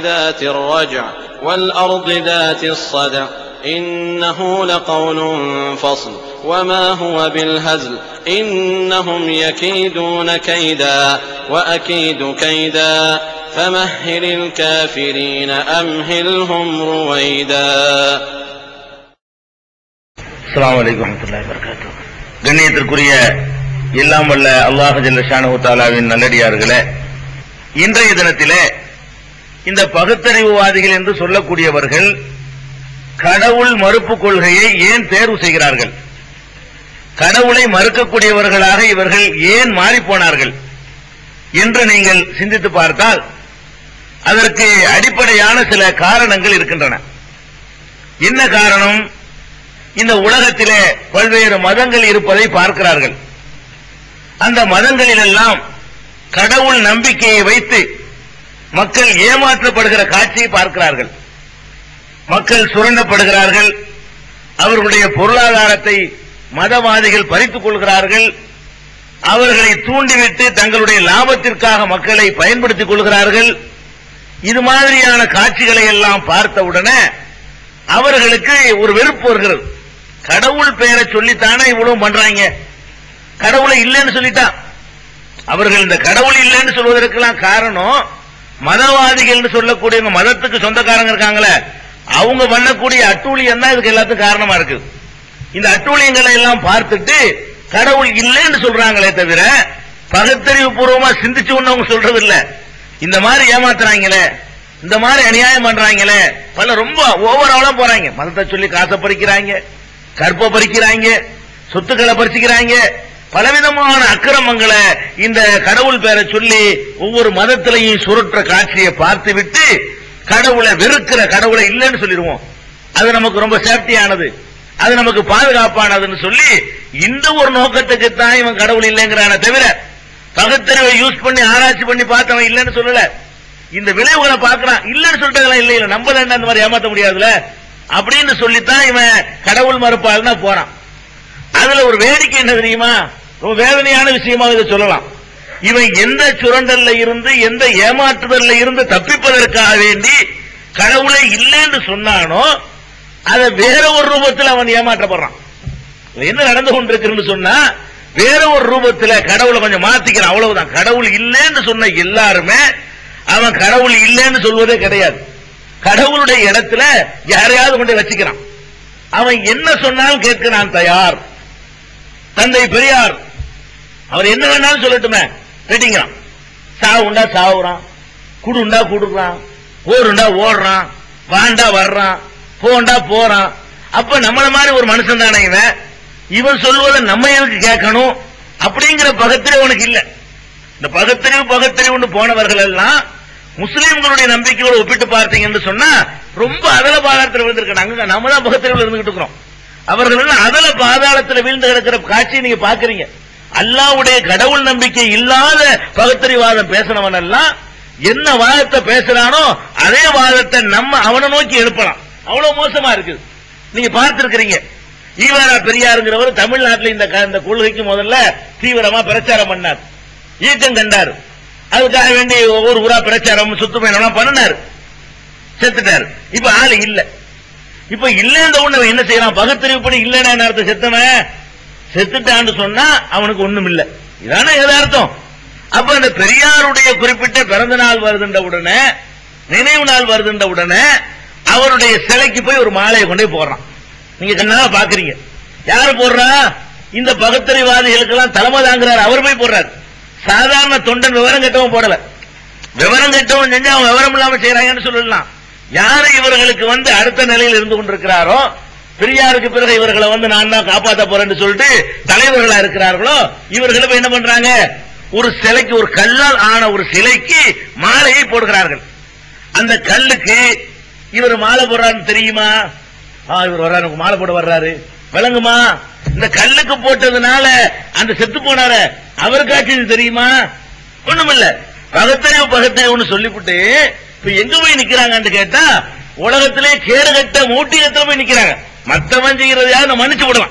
ذات الرجع والأرض ذات الصدع إنه لقول فصل وما هو بالهزل إنهم يكيدون كيدا وأكيد كيدا فمهل الكافرين أمهلهم رويدا அஸ்ஸலாமு அலைக்கும் வரஹ்மத்துல்லாஹி வபரகாத்துஹு கண்ணியத்திற்குரிய எல்லாம் வல்ல அல்லாஹ் ஜல்ல ஷானஹு தஆலாவின் நல்லடியார்களே இன்றைய தினத்திலே இந்த பகுத்தறிவுவாதிகள் என்று சொல்லக்கூடியவர்கள் கடவுள் மறுப்பு கொள்கையை ஏன் தேர்வு செய்கிறார்கள்? கடவுளை மறுக்கக்கூடியவர்களாக இவர்கள் ஏன் மாறிப்போனார்கள் என்று நீங்கள் சிந்தித்து பார்த்தால் அதற்கு அடிப்படையான சில காரணங்கள் இருக்கின்றன. என்ன காரணம்? இந்த உலகத்திலே பல்வேறு மதங்கள் இருப்பதை பார்க்கிறார்கள். அந்த மதங்களிலெல்லாம் கடவுள் நம்பிக்கையை வைத்து மக்கள் ஏமாற்றப்படுகிற காட்சியை பார்க்கிறார்கள். மக்கள் சுரண்டப்படுகிறார்கள். அவர்களுடைய பொருளாதாரத்தை மதவாதிகள் பறித்துக் கொள்கிறார்கள். அவர்களை தூண்டிவிட்டு தங்களுடைய லாபத்திற்காக மக்களை பயன்படுத்திக் கொள்கிறார்கள். இது மாதிரியான காட்சிகளை எல்லாம் பார்த்தவுடனே அவர்களுக்கு ஒரு வெறுப்பு வருகிறது. கடவுள் பெயரை சொல்லித்தானே இவ்வளவு பண்றாங்க? கடவுளை இல்லைன்னு சொல்லிட்டான் அவர்கள் இந்த கடவுள் இல்லைன்னு சொல்வதற்கெல்லாம் காரணம் மதவாதிகள் சொல்லக்கூடியவங்க மதத்துக்கு சொந்தக்காரங்க இருக்காங்களே அவங்க பண்ணக்கூடிய அட்டூழியம் தான் இதுக்கு எல்லாத்துக்கும் காரணமா இருக்கு. இந்த அட்டூழியங்களை எல்லாம் பார்த்துட்டு கடவுள் இல்லைன்னு சொல்றாங்களே தவிர பகுத்தறிவு பூர்வமா சிந்திச்சு அவங்க சொல்றது இல்ல இந்த மாதிரி ஏமாத்துறாங்களே இந்த மாதிரி அநியாயம் பண்றாங்களே பல ரொம்ப ஓவராலா போறாங்க. மதத்தை சொல்லி காசை பறிக்கிறாங்க கற்பை பறிக்கிறாங்க சொத்துக்களை பறிச்சுக்கிறாங்க பலவிதமான அக்கிரமங்களை இந்த கடவுள் பேரை சொல்லி ஒவ்வொரு மதத்திலையும் சுருட்டுற காட்சியை பார்த்து விட்டு கடவுளை வெறுக்கிற கடவுளை இல்லைன்னு சொல்லிடுவோம். அது நமக்கு ரொம்ப சேஃப்டியானது. அது நமக்கு பாதுகாப்பானதுன்னு சொல்லி இந்த ஒரு நோக்கத்துக்கு தான் இவன் கடவுள் இல்லைங்கிறான தவிர பகுத்தறிவை யூஸ் பண்ணி ஆராய்ச்சி பண்ணி பார்த்தவன் இல்லைன்னு சொல்லல. இந்த விளைவுகளை பார்க்கறான். இல்லைன்னு சொல்லிட்டாங்களா இல்லை இல்ல நம்ம தான் அந்த மாதிரி ஏமாத்த முடியாதுல அப்படின்னு சொல்லித்தான் இவன் கடவுள் மறுப்பாள்னா போறான். அதுல ஒரு வேடிக்கை என்ன தெரியுமா? ரொம்ப வேதனையான விஷயமா இதை சொல்லலாம். இவன் எந்த சுரண்டல்ல இருந்து எந்த ஏமாற்றுதல்ல இருந்து தப்பிப்பதற்காக வேண்டி கடவுளை இல்லைன்னு சொன்னானோ அதை வேற ஒரு ரூபத்தில் அவன் ஏமாற்றப்படுறான். என்ன நடந்து கொண்டிருக்குன்னு சொன்னா வேற ஒரு ரூபத்தில் கடவுளை கொஞ்சம் மாத்திக்கிறான். அவ்வளவுதான். கடவுள் இல்லைன்னு சொன்ன எல்லாருமே அவன் கடவுள் இல்லைன்னு சொல்வதே கிடையாது. கடவுளுடைய இடத்துல யாரையாவது கொண்டு வச்சுக்கிறான். அவன் என்ன சொன்னாலும் கேட்க நான் தயார். தந்தை பெரியார் அவர் என்ன வேணாலும் சொல்லட்டுமே. கேட்டீங்கிறான் சாவுண்டா சாவுறான். குடுண்டா குடுறான் ஓடுண்டா ஓடுறான். வாண்டா வர்றான். போண்டா போறான். அப்ப நம்மள மாதிரி ஒரு மனுஷன் தானே இவன்? இவன் சொல்வதை நம்ம எனக்கு கேட்கணும்? அப்படிங்கிற பகத்திரி உனக்கு இல்ல. இந்த பகத்தறிவு பகத்தறிவுன்னு போனவர்கள் எல்லாம் முஸ்லீம்களுடைய நம்பிக்கையோடு ஒப்பிட்டு பார்த்தீங்கன்னு சொன்னா ரொம்ப அதல பாதாளத்தில் விழுந்திருக்காங்க. நம்ம தான் இருந்துகிட்டு இருக்கிறோம். அவர்கள் அதல பாதாளத்தில் வீழ்ந்து கிடக்கிற காட்சியை நீங்க பாக்குறீங்க அல்லாவுடைய கடவுள் நம்பிக்கை இல்லாத பகுத்தறிவாதம் பேசினவன் எல்லாம் என்ன வாதத்தை பேசுறானோ அதே வாதத்தை நம்ம அவனை நோக்கி எழுப்பலாம். அவ்வளவு மோசமா இருக்குது. நீங்க பார்த்திருக்கிறீங்க. ஈவரா பெரியாருங்கிறவர் தமிழ்நாட்டில் இந்த க- இந்த கொள்கைக்கு முதல்ல தீவிரமா பிரச்சாரம் பண்ணார். இயக்கம் கண்டார். அதுக்காக வேண்டி ஒவ்வொரு ஊரா பிரச்சாரம் சுத்துமையெல்லாம் பண்ணினார். செத்துட்டார். இப்ப ஆளு இல்ல. இப்ப இல்லைன்ற ஒண்ணு என்ன செய்யறான்? பகுத்தறிவுப்படி இல்லைன்னா என்ன அர்த்தம்? செத்தவன் செத்துட்டான்னு சொன்னா அவனுக்கு ஒண்ணும் இல்லை. இதான யதார்த்தம். அப்ப அந்த பெரியாருடைய குறிப்பிட்ட பிறந்த நாள் வருதுன்ற உடனே நினைவு நாள் வருதுன்ற உடனே அவருடைய சிலைக்கு போய் ஒரு மாலையை கொண்டு போடுறான். நீங்க கண்ணா பாக்குறீங்க. யாரு போடுறா? இந்த பகுத்தறிவாதிகளுக்கெல்லாம் தலைமை தாங்குறாரு. அவர் போய் போடுறாரு. சாதாரண தொண்டன் விவரம் கெட்டவன் போடல. விவரம் கெட்டவன் செஞ்சு அவன் விவரம் இல்லாம செய்யறாங்கன்னு சொல்லலாம். யாரு இவர்களுக்கு வந்து அடுத்த நிலையில் இருந்து கொண்டிருக்கிறாரோ பெரியாருக்கு பிறகு இவர்களை வந்து நான் தான் காப்பாற்ற போறேன்னு சொல்லிட்டு தலைவர்களா இருக்கிறார்களோ இவர்களும் என்ன பண்றாங்க? ஒரு சிலைக்கு ஒரு கல்லால் ஆன ஒரு சிலைக்கு மாலையை போடுகிறார்கள். அந்த கல்லுக்கு இவர் மாலை போடுறாருன்னு தெரியுமா? ஆ இவர் வர்றாரு மாலை போட வர்றாரு. விளங்குமா? இந்த கல்லுக்கு போட்டதுனால அந்த செத்து போனார. அவருக்காச்சு இது தெரியுமா? ஒண்ணுமில்ல. பகத்தறிவு பகத்தறிவுன்னு சொல்லிவிட்டு இப்ப எங்க போய் நிக்கிறாங்கன்னு கேட்டா உலகத்திலே கேடுகட்ட மூட்டியத்துல போய் நிக்கிறாங்க. மத்தவன் செய்யறதையாவது மன்னிச்சு விடலாம்.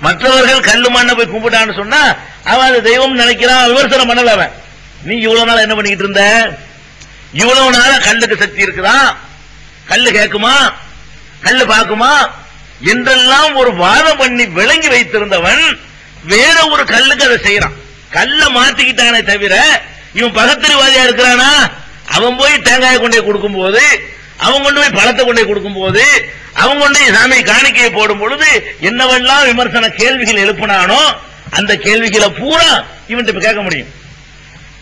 மற்றவர்கள் கல்லு மண்ணை போய் கும்பிட்டான்னு சொன்னா அவன் அது தெய்வம் நினைக்கிறான் விமர்சனம் பண்ணல அவன். நீ இவ்வளவு நாள் என்ன பண்ணிக்கிட்டு இருந்த? இவ்வளவு நாள கல்லுக்கு சக்தி இருக்குதா? கல்லு கேட்குமா? கல்லு பார்க்குமா? என்றெல்லாம் ஒரு வாதம் பண்ணி விளங்கி வைத்திருந்தவன் வேற ஒரு கல்லுக்கு அதை செய்யறான். கல்ல மாத்திக்கிட்டானே தவிர இவன் பகத்திரிவாதியா இருக்கிறானா? அவன் போய் தேங்காயை கொண்டு போய் கொடுக்கும் போது அவங்க கொண்டு போய் பழத்தை கொண்டு போய் கொடுக்கும் போது அவங்க கொண்டு போய் சாமி காணிக்கையை போடும் பொழுது என்னவெல்லாம் விமர்சன கேள்விகள் எழுப்பினானோ அந்த கேள்விகளை பூரா இவன்கிட்ட கேட்க முடியும்.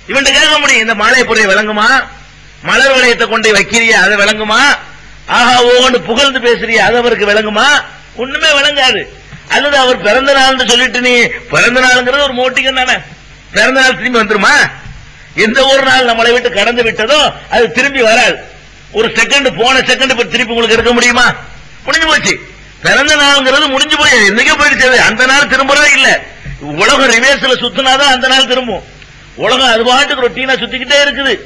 இவன்கிட்ட கேட்க முடியும் இந்த மாலை பொருளை விளங்குமா? மலர் வளையத்தை கொண்டு போய் அதை விளங்குமா? ஆஹா ஓன்னு புகழ்ந்து பேசுறியா அது அவருக்கு விளங்குமா? ஒண்ணுமே விளங்காது. அல்லது அவர் பிறந்த நாள்னு சொல்லிட்டு நீ பிறந்த நாளுங்கிறது ஒரு மோட்டிகம் தானே? பிறந்த நாள் திரும்பி வந்துருமா? எந்த ஒரு நாள் நம்மளை விட்டு கடந்து விட்டதோ அது திரும்பி வராது. ஒரு செகண்ட் போன செகண்ட் இப்ப திருப்பி உங்களுக்கு எடுக்க முடியுமா? முடிஞ்சு போச்சு. பிறந்த நாள்ங்கிறது முடிஞ்சு போய் என்னைக்கோ போயிடுச்சு. அந்த நாள் திரும்பவே இல்ல. உலகம் ரிவேர்ஸ்ல சுத்தினாதான் அந்த நாள் திரும்பும். உலகம் அது பாட்டுக்கு ரொட்டீனா சுத்திக்கிட்டே இருக்குது.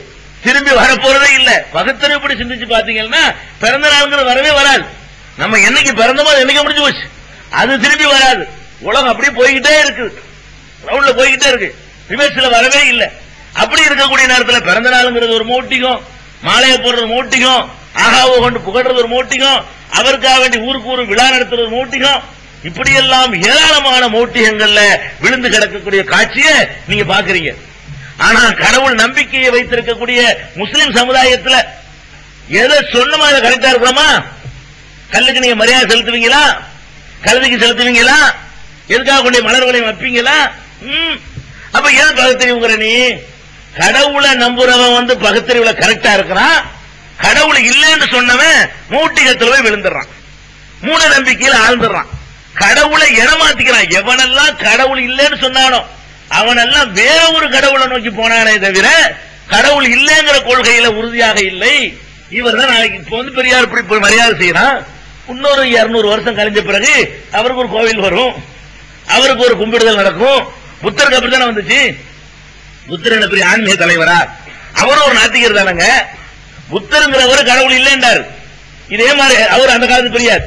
திரும்பி வரப்போறதே இல்ல. பகுத்தறிவுப்படி சிந்திச்சு பாத்தீங்கன்னா பிறந்த நாள்ங்கிறது வரவே வராது. நம்ம என்னைக்கு பிறந்தமோ அது என்னைக்கு முடிஞ்சு போச்சு. அது திரும்பி வராது. உலகம் அப்படியே போய்கிட்டே இருக்குது. ரவுண்ட்ல போய்கிட்டே இருக்கு. ரிவர்ஸ்ல வரவே இல்ல. அப்படி இருக்கக்கூடிய நேரத்தில் பிறந்த நாளுங்கிறது ஒரு மூட்டிகம் மாலையை போடுறது மூட்டிகம் ஆகாவோ கொண்டு புகழ்றது ஒரு மூட்டிகம் அவருக்காக வேண்டி ஊருக்கு ஊர் விழா நடத்துறது ஒரு மூட்டிகம் இப்படியெல்லாம் ஏராளமான மூட்டிகங்கள்ல விழுந்து கிடக்கக்கூடிய காட்சியை நீங்க பாக்குறீங்க ஆனா கடவுள் நம்பிக்கையை வைத்திருக்கக்கூடிய முஸ்லிம் சமுதாயத்துல எதை சொன்னமா அதை கரெக்டா இருக்கிறோமா கல்லுக்கு நீங்க மரியாதை செலுத்துவீங்களா? கல்விக்கு செலுத்துவீங்களா? எதுக்காக கொண்டு மலர்களையும் வைப்பீங்களா? ம். அப்ப எது பகுத்தறிவுங்கிற நீ? கடவுளை நம்புறவன் வந்து பகுத்தறிவுல கரெக்டா இருக்கிறான். கடவுள் இல்லைன்னு சொன்னவன் மூட்டிகத்துல போய் விழுந்துடுறான். மூட நம்பிக்கையில ஆழ்ந்துடுறான். கடவுளை இடமாத்திக்கிறான் எவனெல்லாம் கடவுள் இல்லைன்னு சொன்னானோ அவனெல்லாம் வேற ஒரு கடவுளை நோக்கி போனானே தவிர கடவுள் இல்லைங்கிற கொள்கையில உறுதியாக இல்லை. இவர் தான் நாளைக்கு இப்ப வந்து பெரியார் இப்படி மரியாதை செய்யறான். இன்னொரு இருநூறு வருஷம் கழிஞ்ச பிறகு அவருக்கு ஒரு கோவில் வரும். அவருக்கு ஒரு கும்பிடுதல் நடக்கும். புத்தருக்கு அப்படித்தானே வந்துச்சு? புத்தர் பெரிய ஆன்மீக தலைவரா? அவரும் ஒரு நாத்திகர் தானங்க? புத்தருங்கிறவர் கடவுள் இல்லைன்றார் இதே மாதிரி அவர் அந்த காலத்து பெரியார்.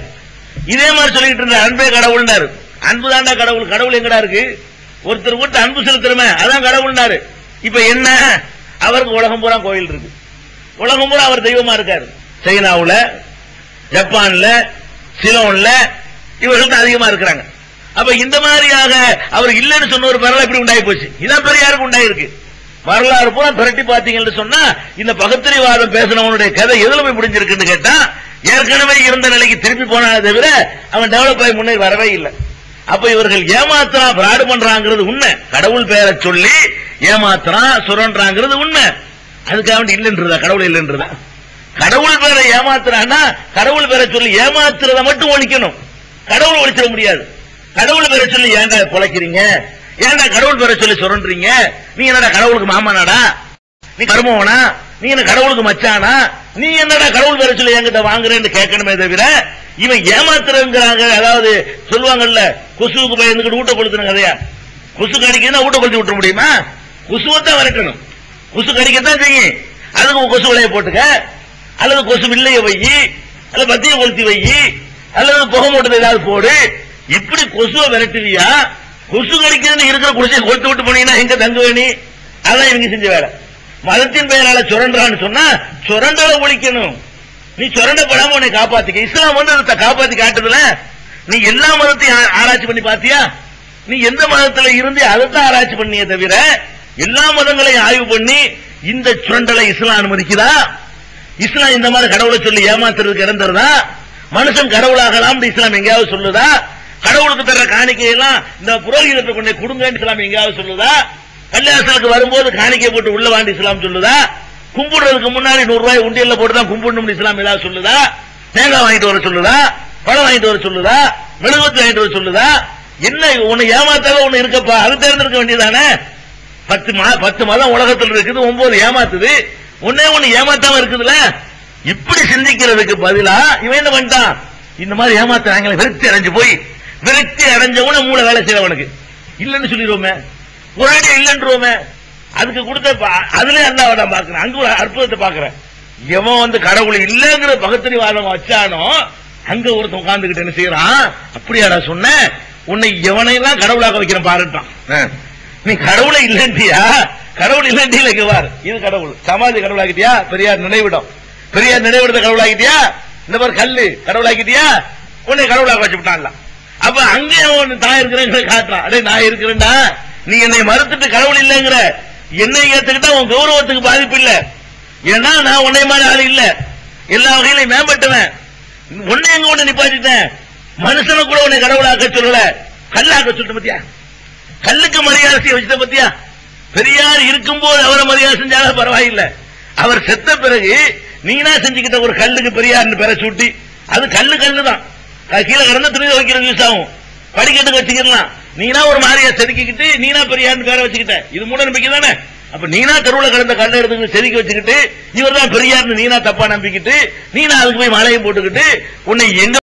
இதே மாதிரி சொல்லிட்டு இருந்தார் அன்பே கடவுள்னாரு அன்பு தாண்டா கடவுள். கடவுள் எங்கடா இருக்கு? ஒருத்தர் விட்டு அன்பு செலுத்துறமே அதான் கடவுள்னாரு இப்ப என்ன? அவருக்கு உலகம் பூரா கோயில் இருக்கு. உலகம் பூரா அவர் தெய்வமா இருக்காரு. சைனாவுல ஜப்பான்ல சிலோன்ல இவர்கள் அதிகமா இருக்கிறாங்க. அப்ப இந்த மாதிரியாக அவர் இல்லைன்னு சொன்ன ஒரு பரவல் இப்படி உண்டாகி போச்சு. இதான் பெரியாருக்கு உண்டாயிருக்கு. வரலாறு பூரா பிரட்டி பாத்தீங்கன்னு சொன்னா இந்த பகுத்தறிவாதம் பேசினவனுடைய கதை எதுல போய் முடிஞ்சிருக்குன்னு கேட்டா ஏற்கனவே இருந்த நிலைக்கு திருப்பி போனாலே தவிர அவன் டெவலப் ஆகி முன்னே வரவே இல்லை. அப்ப இவர்கள் ஏமாத்துறான் பிராடு பண்றாங்கிறது உண்மை. கடவுள் பெயரை சொல்லி ஏமாத்துறான் சுரன்றாங்கிறது உண்மை. அதுக்காக வேண்டி இல்லைன்றதா? கடவுள் இல்லைன்றதா? கடவுள் பேரை ஏமாத்துறான்னா கடவுள் பேரை சொல்லி ஏமாத்துறத மட்டும் ஒழிக்கணும். கடவுள் ஒழிச்சிட முடியாது. கடவுள் பேரை சொல்லி ஏன்டா பொழைக்கிறீங்க? ஏன்டா கடவுள் பேரை சொல்லி சுரண்டுறீங்க? நீ என்னடா கடவுளுக்கு மாமனாடா? நீ கருமவனா? நீ என்ன கடவுளுக்கு மச்சானா? நீ என்னடா கடவுள் பேரை சொல்லி என்கிட்ட வாங்குறேன்னு கேட்கணுமே தவிர இவன் ஏமாத்துறங்கிறாங்க அதாவது சொல்லுவாங்கல்ல கொசுவுக்கு பயந்துக்கிட்டு ஊட்ட கொளுத்துன கதையா? கொசு கடிக்குதுன்னா ஊட்ட கொளுத்தி விட்டுற முடியுமா? கொசுவத்தான் விரட்டணும். கொசு கடிக்கத்தான் செய்யும். அதுக்கு கொசு விலைய போட்டுக்க. அல்லது கொசு வில்லைய வை அல்லது பத்திய கொளுத்தி வை அல்லது புகை மூட்டத்தை ஏதாவது போடு. இப்படி கொசுவை விரட்டுவியா? கொசு கடிக்கிறதுன்னு இருக்கிற குடிசை கொடுத்து விட்டு போனீங்கன்னா எங்க தங்குவேணி அதான் இவங்க செஞ்ச வேலை. மதத்தின் பெயரால சுரண்டான்னு சொன்னா சுரண்டலை ஒழிக்கணும். நீ சுரண்டப்படாம உன்னை காப்பாத்திக்க. இஸ்லாம் வந்து அதை காப்பாத்தி காட்டுதுல. நீ எல்லா மதத்தையும் ஆராய்ச்சி பண்ணி பாத்தியா? நீ எந்த மதத்துல இருந்து அதைத்தான் ஆராய்ச்சி பண்ணியே தவிர எல்லா மதங்களையும் ஆய்வு பண்ணி இந்த சுரண்டலை இஸ்லாம் அனுமதிக்குதா? இஸ்லாம் இந்த மாதிரி கடவுளை சொல்லி ஏமாத்துறதுக்கு இறந்துருதா? மனுஷன் கடவுளாகலாம் இஸ்லாம் எங்கேயாவது சொல்லுதா? கடவுளுக்கு தர்ற காணிக்கையெல்லாம் இந்த புரோகிதத்தை கொண்டு கொடுங்கன்னு இஸ்லாம் எங்கேயாவது சொல்லுதா? கல்யாணத்துக்கு வரும்போது காணிக்கை போட்டு உள்ள வாண்டி இஸ்லாம் சொல்லுதா? கும்பிடுறதுக்கு முன்னாடி நூறு ரூபாய் உண்டியல்ல போட்டு தான் கும்பிடணும்னு இஸ்லாம் ஏதாவது சொல்லுதா? தேங்காய் வாங்கிட்டு வர சொல்லுதா? பழம் வாங்கிட்டு வர சொல்லுதா? மெழுகுவத்தி வாங்கிட்டு வர சொல்லுதா? என்ன உன்னை ஏமாத்தாத ஒண்ணு இருக்கப்பா? அது தேர்ந்தெடுக்க வேண்டியதானே பத்து மா- பத்து மதம் உலகத்தில் இருக்குது ஒன்பது ஏமாத்துது. ஒன்னே ஒண்ணு ஏமாத்தாம இருக்குதுல்ல? இப்படி சிந்திக்கிறதுக்கு பதிலா இவன் என்ன பண்ணிட்டான்? இந்த மாதிரி ஏமாத்துறாங்களே விரக்தி அடைஞ்சு போய் விரக்தி அடைஞ்சவன மூளை வேலை செய்யறவனுக்கு இல்லன்னு சொல்லிடுவோமே. அடி இல்லைன்றோமே. அதுக்கு கொடுத்த அதுல அல்லாவை நான் பாக்குறேன் அங்க ஒரு அற்புதத்தை பாக்குறேன் எவன் வந்து கடவுள் இல்லங்கிற பகத்தறிவாதம் வச்சானோ அங்க ஒருத்தன் உட்கார்ந்துகிட்டு என்ன செய்யறான் அப்படியாடா சொன்ன? உன்னை எவனையெல்லாம் கடவுளாக வைக்கிறேன் பாருட்டான். நீ கடவுளை இல்லன்றியா? கடவுள் இல்லைன்னு இங்க வார் இது கடவுள். சமாதி கடவுளாக்கிட்டியா? பெரியார் நினைவிடம். பெரியார் நினைவிடத்தை கடவுளாக்கிட்டியா? இந்த மாதிரி கல்லு கடவுளாக்கிட்டியா? உன்னை கடவுளாக வச்சு விட்டான்ல அப்ப அங்கே அவன் தான் காட்டுறான். அடே நான் இருக்கிறேன்டா. நீ என்னை மறுத்துட்டு கடவுள் இல்லைங்கிற என்னை ஏத்துக்கிட்டா உன் கௌரவத்துக்கு பாதிப்பு இல்ல. ஏன்னா நான் உன்னை மாதிரி ஆள் இல்ல. எல்லா வகையிலையும் மேம்பட்டுவேன். உன்னை எங்க ஒண்ணு நிப்பாட்டிட்டேன்? மனுஷனை கூட உன்னை கடவுளாக்க சொல்லல. கல்லாக்க சொல்லிட்டு பத்தியா? கல்லுக்கு மரியாதை செய்ய வச்சுட்ட பத்தியா? பெரியார் இருக்கும்போது அவரை மரியாதை செஞ்சாலும் பரவாயில்ல. அவர் செத்த பிறகு நீனா செஞ்சுக்கிட்ட ஒரு கல்லுக்கு பெரியார்னு பெற சூட்டி அது கல்லு கல்லு தான் கீழே கிடந்த துணி துவைக்கிறது யூஸ் ஆகும். படிக்கட்டுக்கு வச்சுக்கலாம் நீனா ஒரு மாதிரியா செதுக்கிக்கிட்டு நீனா பெரியார்னு பேரை வச்சுக்கிட்ட. இது மூட நம்பிக்கை தானே? அப்ப நீனா தெருவுல கடந்த கல்லை எடுத்து செதுக்கி வச்சுக்கிட்டு இவர் தான் பெரியார்னு நீனா தப்பா நம்பிக்கிட்டு நீனா அதுக்கு போய் மலையை போட்டுக்கிட்டு உன்னை எங்க